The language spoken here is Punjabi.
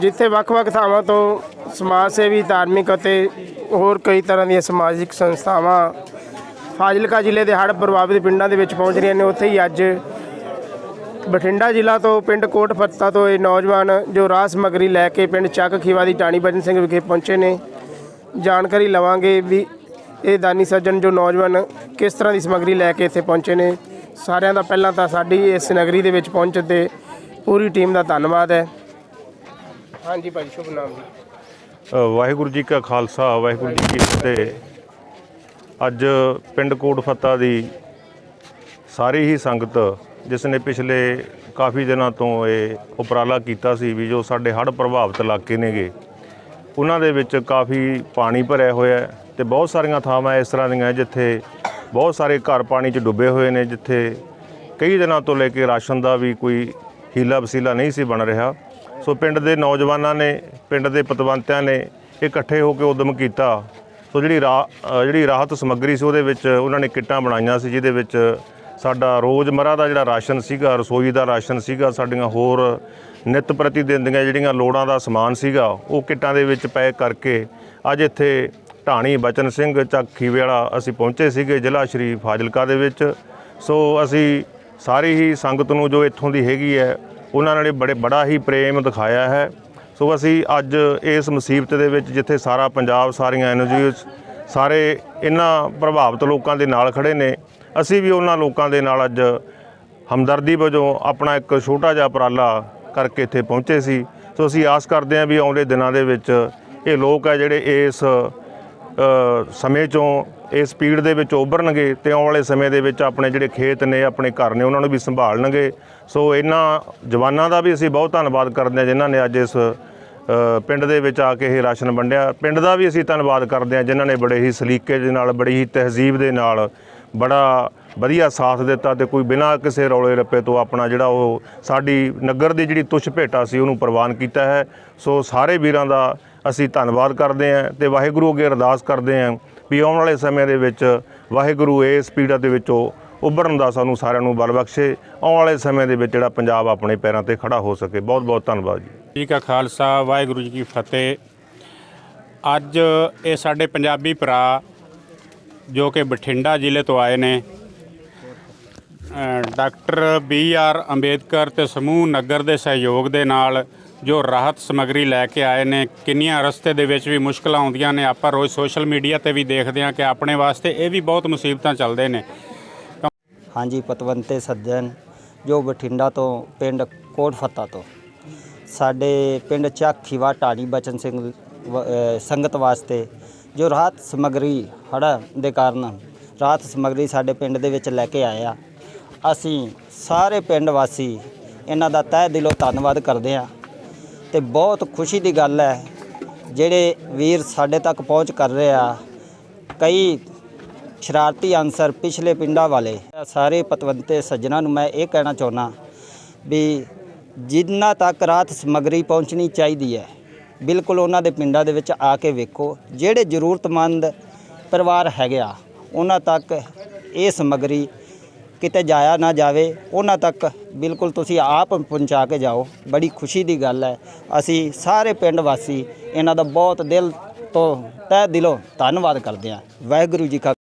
ਜਿੱਥੇ ਵੱਖ-ਵੱਖ ਥਾਵਾਂ ਤੋਂ ਸਮਾਜ ਸੇਵੀ, ਧਾਰਮਿਕ ਅਤੇ ਹੋਰ ਕਈ ਤਰ੍ਹਾਂ ਦੀਆਂ ਸਮਾਜਿਕ ਸੰਸਥਾਵਾਂ ਫਾਜ਼ਿਲਕਾ ਜ਼ਿਲ੍ਹੇ ਦੇ ਹੜ੍ਹ ਪ੍ਰਭਾਵਿਤ ਪਿੰਡਾਂ ਦੇ ਵਿੱਚ ਪਹੁੰਚ ਰਹੀਆਂ ਨੇ। ਉੱਥੇ ਹੀ ਅੱਜ ਬਠਿੰਡਾ ਜ਼ਿਲ੍ਹਾ ਤੋਂ ਪਿੰਡ ਕੋਟ ਫੱਤਾ ਤੋਂ ਇਹ ਨੌਜਵਾਨ ਜੋ ਰਾਹ ਸਮੱਗਰੀ ਲੈ ਕੇ ਪਿੰਡ ਚੱਕ ਖੀਵਾ ਦੀ ਟਾਣੀ ਬਚਨ ਸਿੰਘ ਵਿਖੇ ਪਹੁੰਚੇ ਨੇ। ਜਾਣਕਾਰੀ ਲਵਾਂਗੇ ਵੀ ਇਹ ਦਾਨੀ ਸੱਜਣ ਜੋ ਨੌਜਵਾਨ ਕਿਸ ਤਰ੍ਹਾਂ ਦੀ ਸਮੱਗਰੀ ਲੈ ਕੇ ਇੱਥੇ ਪਹੁੰਚੇ ਨੇ। ਸਾਰਿਆਂ ਦਾ ਪਹਿਲਾਂ ਤਾਂ ਸਾਡੀ ਇਸ ਨਗਰੀ ਦੇ ਵਿੱਚ ਪਹੁੰਚਣ ਤੇ ਪੂਰੀ ਟੀਮ ਦਾ ਧੰਨਵਾਦ ਹੈ। ਹਾਂਜੀ ਭਾਈ ਸ਼ੁਭ ਨਾਮ ਜੀ। ਅ, ਵਾਹਿਗੁਰੂ ਜੀ ਕਾ ਖਾਲਸਾ ਵਾਹਿਗੁਰੂ ਜੀ ਕੀ ਫਤਿਹ। ਅੱਜ ਪਿੰਡ ਕੋਟ ਫੱਤਾ ਦੀ ਸਾਰੀ ਹੀ ਸੰਗਤ ਜਿਸ ਨੇ ਪਿਛਲੇ ਕਾਫੀ ਦਿਨਾਂ ਤੋਂ ਇਹ ਉਪਰਾਲਾ ਕੀਤਾ ਸੀ ਵੀ ਜੋ ਸਾਡੇ ਹੜ੍ਹ ਪ੍ਰਭਾਵਿਤ ਇਲਾਕੇ ਨੇਗੇ ਉਹਨਾਂ ਦੇ ਵਿੱਚ ਕਾਫੀ ਪਾਣੀ ਭਰਿਆ ਹੋਇਆ ਹੈ ਤੇ ਬਹੁਤ ਸਾਰੀਆਂ ਥਾਵਾਂ ਇਸ ਤਰ੍ਹਾਂ ਦੀਆਂ ਜਿੱਥੇ ਬਹੁਤ ਸਾਰੇ ਘਰ ਪਾਣੀ 'ਚ ਡੁੱਬੇ ਹੋਏ ਨੇ ਜਿੱਥੇ ਕਈ ਦਿਨਾਂ ਤੋਂ ਲੈ ਕੇ ਰਾਸ਼ਨ ਦਾ ਵੀ ਕੋਈ ਹੀਲਾ ਵਸੀਲਾ ਨਹੀਂ ਸੀ ਬਣ ਰਿਹਾ। ਸੋ ਪਿੰਡ ਦੇ ਨੌਜਵਾਨਾਂ ਨੇ, ਪਿੰਡ ਦੇ ਪਤਵੰਤਿਆਂ ਨੇ ਇਕੱਠੇ ਹੋ ਕੇ ਉਦਮ ਕੀਤਾ। ਸੋ ਜਿਹੜੀ ਰਾ- ਜਿਹੜੀ ਰਾਹਤ ਸਮੱਗਰੀ ਸੀ ਉਹਦੇ ਵਿੱਚ ਉਹਨਾਂ ਨੇ ਕਿੱਟਾਂ ਬਣਾਈਆਂ ਸੀ, ਜਿਹਦੇ ਵਿੱਚ ਸਾਡਾ ਰੋਜ਼ਮਰਾ ਦਾ ਜਿਹੜਾ ਰਾਸ਼ਨ ਸੀਗਾ, ਰਸੋਈ ਦਾ ਰਾਸ਼ਨ ਸੀਗਾ, ਸਾਡੀਆਂ ਹੋਰ ਨਿਤ ਪ੍ਰਤੀ ਦਿਨ ਦੀਆਂ ਜਿਹੜੀਆਂ ਲੋੜਾਂ ਦਾ ਸਮਾਨ ਸੀਗਾ, ਉਹ ਕਿੱਟਾਂ ਦੇ ਵਿੱਚ ਪੈਕ ਕਰਕੇ ਅੱਜ ਇੱਥੇ ਢਾਣੀ ਬਚਨ ਸਿੰਘ ਚੱਕ ਖੀਵੇ ਵਾਲਾ ਅਸੀਂ ਪਹੁੰਚੇ ਸੀਗੇ ਜ਼ਿਲ੍ਹਾ ਸ਼੍ਰੀ ਫਾਜ਼ਿਲਕਾ ਦੇ ਵਿੱਚ। ਸੋ ਅਸੀਂ ਸਾਰੀ ਹੀ ਸੰਗਤ ਨੂੰ ਜੋ ਇੱਥੋਂ ਦੀ ਹੈਗੀ ਹੈ ਉਹਨਾਂ ਨੇ ਬੜੇ ਬੜਾ ਹੀ ਪ੍ਰੇਮ ਦਿਖਾਇਆ ਹੈ। ਸੋ ਅਸੀਂ ਅੱਜ ਇਸ ਮੁਸੀਬਤ ਦੇ ਵਿੱਚ ਜਿੱਥੇ ਸਾਰਾ ਪੰਜਾਬ, ਸਾਰੀਆਂ ਐਨਜੀਓਜ਼ ਸਾਰੇ ਇਹਨਾਂ ਪ੍ਰਭਾਵਿਤ ਲੋਕਾਂ ਦੇ ਨਾਲ ਖੜੇ ਨੇ, ਅਸੀਂ ਵੀ ਉਹਨਾਂ ਲੋਕਾਂ ਦੇ ਨਾਲ ਅੱਜ ਹਮਦਰਦੀ ਵਜੋਂ ਆਪਣਾ ਇੱਕ ਛੋਟਾ ਜਿਹਾ ਉਪਰਾਲਾ ਕਰਕੇ ਇੱਥੇ ਪਹੁੰਚੇ ਸੀ। ਸੋ ਅਸੀਂ ਆਸ ਕਰਦੇ ਹਾਂ ਵੀ ਆਉਂਦੇ ਦਿਨਾਂ ਦੇ ਵਿੱਚ ਇਹ ਲੋਕ ਹੈ ਜਿਹੜੇ ਇਸ ਸਮੇਂ ਚੋਂ ਇਸ ਸਪੀਡ ਦੇ ਵਿੱਚ ਉਭਰਨਗੇ ਤੇ ਆਉਣ ਵਾਲੇ ਸਮੇਂ ਦੇ ਵਿੱਚ ਆਪਣੇ ਜਿਹੜੇ ਖੇਤ ਨੇ, ਆਪਣੇ ਘਰ ਨੇ, ਉਹਨਾਂ ਨੂੰ ਵੀ ਸੰਭਾਲਣਗੇ। ਸੋ ਇਹਨਾਂ ਜਵਾਨਾਂ ਦਾ ਵੀ ਅਸੀਂ ਬਹੁਤ ਧੰਨਵਾਦ ਕਰਦੇ ਹਾਂ ਜਿਨ੍ਹਾਂ ਨੇ ਅੱਜ ਇਸ ਪਿੰਡ ਦੇ ਵਿੱਚ ਆ ਕੇ ਇਹ ਰਾਸ਼ਨ ਵੰਡਿਆ। ਪਿੰਡ ਦਾ ਵੀ ਅਸੀਂ ਧੰਨਵਾਦ ਕਰਦੇ ਹਾਂ ਜਿਨ੍ਹਾਂ ਨੇ ਬੜੇ ਹੀ ਸਲੀਕੇ ਦੇ ਨਾਲ, ਬੜੀ ਹੀ ਤਹਿਜ਼ੀਬ ਦੇ ਨਾਲ ਬੜਾ ਵਧੀਆ ਸਾਥ ਦਿੱਤਾ ਤੇ ਕੋਈ ਬਿਨਾਂ ਕਿਸੇ ਰੌਲੇ ਰੱਪੇ ਤੋਂ ਆਪਣਾ ਜਿਹੜਾ ਉਹ ਸਾਡੀ ਨਗਰ ਦੀ ਜਿਹੜੀ ਤੁਛ ਭੇਟਾ ਸੀ, ਉਹਨੂੰ ਪ੍ਰਵਾਨ ਕੀਤਾ ਹੈ। ਸੋ ਸਾਰੇ ਵੀਰਾਂ ਦਾ ਅਸੀਂ ਧੰਨਵਾਦ ਕਰਦੇ ਹਾਂ ਤੇ ਵਾਹਿਗੁਰੂ ਅੱਗੇ ਅਰਦਾਸ ਕਰਦੇ ਹਾਂ ਵੀ ਆਉਣ ਵਾਲੇ ਸਮੇਂ ਦੇ ਵਿੱਚ ਵਾਹਿਗੁਰੂ ਇਸ ਪੀੜਾ ਦੇ ਵਿੱਚੋਂ ਉੱਭਰਨ ਦਾ ਸਾਨੂੰ ਸਾਰਿਆਂ ਨੂੰ ਬਲ ਬਖਸ਼ੇ। ਆਉਣ ਵਾਲੇ ਸਮੇਂ ਦੇ ਵਿੱਚ ਜਿਹੜਾ ਪੰਜਾਬ ਆਪਣੇ ਪੈਰਾਂ ਤੇ ਖੜਾ ਹੋ ਸਕੇ। ਬਹੁਤ ਬਹੁਤ ਧੰਨਵਾਦ ਜੀ। ਜੀ ਕਾ ਖਾਲਸਾ, ਵਾਹਿਗੁਰੂ ਜੀ ਕੀ ਫਤਿਹ। ਅੱਜ ਇਹ ਸਾਡੇ ਪੰਜਾਬੀ ਭਰਾ ਜੋ ਕਿ ਬਠਿੰਡਾ ਜ਼ਿਲ੍ਹੇ ਤੋਂ ਆਏ ਨੇ ਡਾਕਟਰ ਬੀ ਆਰ ਅੰਬੇਦਕਰ ਤੇ ਸਮੂਹ ਨਗਰ ਦੇ ਸਹਿਯੋਗ ਦੇ ਨਾਲ ਜੋ ਰਾਹਤ ਸਮੱਗਰੀ ਲੈ ਕੇ ਆਏ ਨੇ, ਕਿੰਨੀਆਂ ਰਸਤੇ ਦੇ ਵਿੱਚ ਵੀ ਮੁਸ਼ਕਲਾਂ ਆਉਂਦੀਆਂ ਨੇ, ਆਪਾਂ ਰੋਜ਼ ਸੋਸ਼ਲ ਮੀਡੀਆ ਤੇ ਵੀ ਦੇਖਦੇ ਹਾਂ ਕਿ ਆਪਣੇ ਵਾਸਤੇ ਇਹ ਵੀ ਬਹੁਤ ਮੁਸੀਬਤਾਂ ਚੱਲਦੇ ਨੇ। ਹਾਂਜੀ, ਪਤਵੰਤੇ ਸੱਜਣ, ਜੋ ਬਠਿੰਡਾ ਤੋਂ ਪਿੰਡ ਕੋਟ ਫੱਤਾ ਤੋਂ। ਸਾਡੇ ਪਿੰਡ ਚੱਖੀਵਾ ਢਾਣੀ ਬਚਨ ਸਿੰਘ ਸੰਗਤ ਵਾਸਤੇ ਜੋ ਰਾਹਤ ਸਮਗਰੀ ਹੜ੍ਹਾਂ ਦੇ ਕਾਰਨ, ਰਾਹਤ ਸਮਗਰੀ ਸਾਡੇ ਪਿੰਡ ਦੇ ਵਿੱਚ ਲੈ ਕੇ ਆਇਆ ਅਸੀਂ ਸਾਰੇ ਪਿੰਡ ਵਾਸੀ ਇਹਨਾਂ ਦਾ ਤਹਿ ਦਿਲੋਂ ਧੰਨਵਾਦ ਕਰਦੇ ਹਾਂ। ਤੇ ਬਹੁਤ ਖੁਸ਼ੀ ਦੀ ਗੱਲ ਹੈ, ਜਿਹੜੇ ਵੀਰ ਸਾਡੇ ਤੱਕ ਪਹੁੰਚ ਕਰ ਰਹੇ ਆ, ਕਈ ਸ਼ਰਾਰਤੀ ਅਨਸਰ ਪਿਛਲੇ ਪਿੰਡਾਂ ਵਾਲੇ। ਸਾਰੇ ਪਤਵੰਤੇ ਸੱਜਣਾ ਨੂੰ ਮੈਂ ਇਹ ਕਹਿਣਾ ਚਾਹੁੰਦਾ ਵੀ ਜਿੰਨਾ ਤੱਕ ਰਾਤ ਸਮਗਰੀ ਪਹੁੰਚਣੀ ਚਾਹੀਦੀ ਹੈ, ਬਿਲਕੁਲ ਉਹਨਾਂ ਦੇ ਪਿੰਡਾਂ ਦੇ ਵਿੱਚ ਆ ਕੇ ਵੇਖੋ, ਜਿਹੜੇ ਜ਼ਰੂਰਤਮੰਦ ਪਰਿਵਾਰ ਹੈਗੇ ਆ, ਉਹਨਾਂ ਤੱਕ ਇਹ ਸਮਗਰੀ ਕਿਤੇ ਜਾਇਆ ਨਾ ਜਾਵੇ, ਉਹਨਾਂ ਤੱਕ ਬਿਲਕੁਲ ਤੁਸੀਂ ਆਪ ਪਹੁੰਚਾ ਕੇ ਜਾਓ। ਬੜੀ ਖੁਸ਼ੀ ਦੀ ਗੱਲ ਹੈ। ਅਸੀਂ ਸਾਰੇ ਪਿੰਡ ਵਾਸੀ ਇਹਨਾਂ ਦਾ ਬਹੁਤ ਦਿਲ ਤੋਂ ਤਹਿ ਦਿਲੋਂ ਧੰਨਵਾਦ ਕਰਦੇ ਹਾਂ। ਵਾਹਿਗੁਰੂ ਜੀ ਕਾ